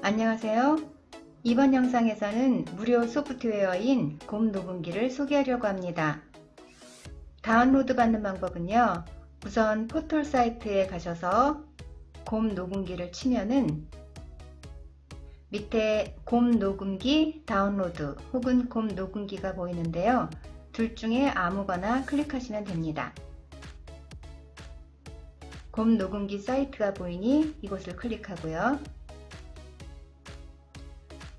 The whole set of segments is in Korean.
안녕하세요. 이번 영상에서는 무료 소프트웨어인 곰 녹음기를 소개하려고 합니다. 다운로드 받는 방법은요. 우선 포털 사이트에 가셔서 곰 녹음기를 치면은 밑에 곰 녹음기 다운로드 혹은 곰 녹음기가 보이는데요. 둘 중에 아무거나 클릭하시면 됩니다. 곰 녹음기 사이트가 보이니 이곳을 클릭하고요.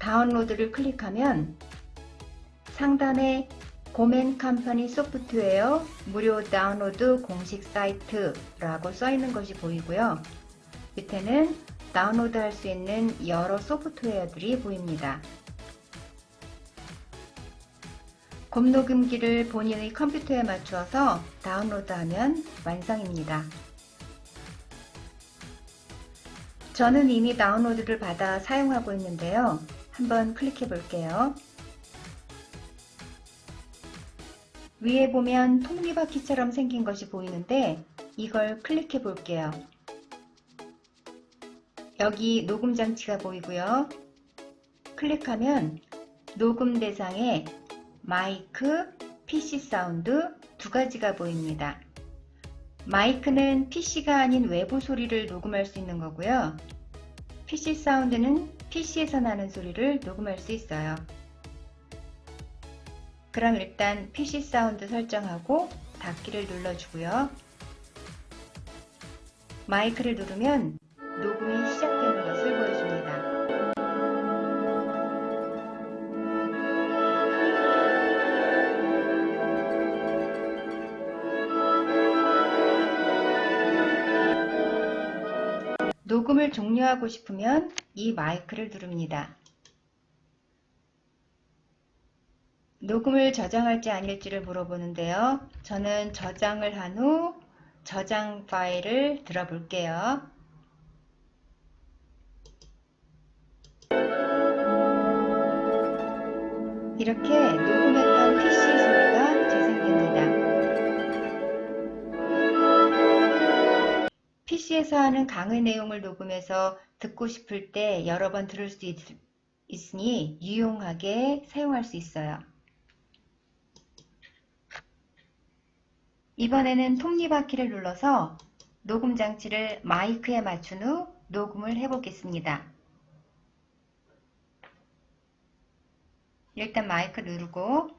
다운로드를 클릭하면 상단에 고멘 컴퍼니 소프트웨어 무료 다운로드 공식 사이트라고 써 있는 것이 보이고요. 밑에는 다운로드 할 수 있는 여러 소프트웨어들이 보입니다. 곰 녹음기를 본인의 컴퓨터에 맞추어서 다운로드하면 완성입니다. 저는 이미 다운로드를 받아 사용하고 있는데요. 한번 클릭해 볼게요. 위에 보면 톱니바퀴처럼 생긴 것이 보이는데 이걸 클릭해 볼게요. 여기 녹음 장치가 보이고요. 클릭하면 녹음 대상에 마이크, PC 사운드 두 가지가 보입니다. 마이크는 PC가 아닌 외부 소리를 녹음할 수 있는 거고요. PC 사운드는 PC에서 나는 소리를 녹음할 수 있어요. 그럼 일단 PC 사운드 설정하고 닫기를 눌러주고요. 마이크를 누르면 녹음이 시작되는 것을 보여줍니다. 녹음을 종료하고 싶으면 이 마이크를 누릅니다. 녹음을 저장할지 아닐지를 물어보는데요. 저는 저장을 한 후 저장 파일을 들어볼게요. 이렇게 녹음했 PC에서 하는 강의 내용을 녹음해서 듣고 싶을 때 여러 번 들을 수 있, 있으니 유용하게 사용할 수 있어요. 이번에는 톱니바퀴를 눌러서 녹음 장치를 마이크에 맞춘 후 녹음을 해보겠습니다. 일단 마이크 누르고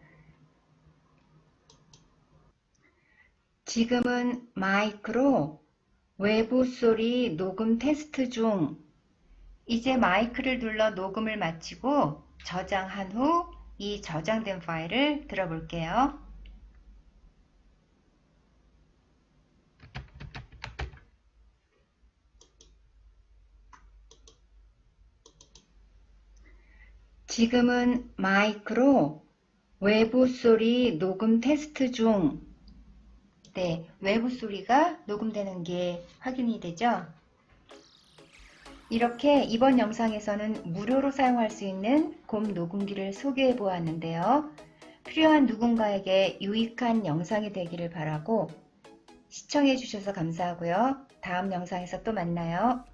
지금은 마이크로 외부 소리 녹음 테스트 중 이제 마이크를 눌러 녹음을 마치고 저장한 후 이 저장된 파일을 들어볼게요. 지금은 마이크로 외부 소리 녹음 테스트 중 네, 외부 소리가 녹음되는 게 확인이 되죠? 이렇게 이번 영상에서는 무료로 사용할 수 있는 곰 녹음기를 소개해 보았는데요. 필요한 누군가에게 유익한 영상이 되기를 바라고 시청해 주셔서 감사하고요. 다음 영상에서 또 만나요.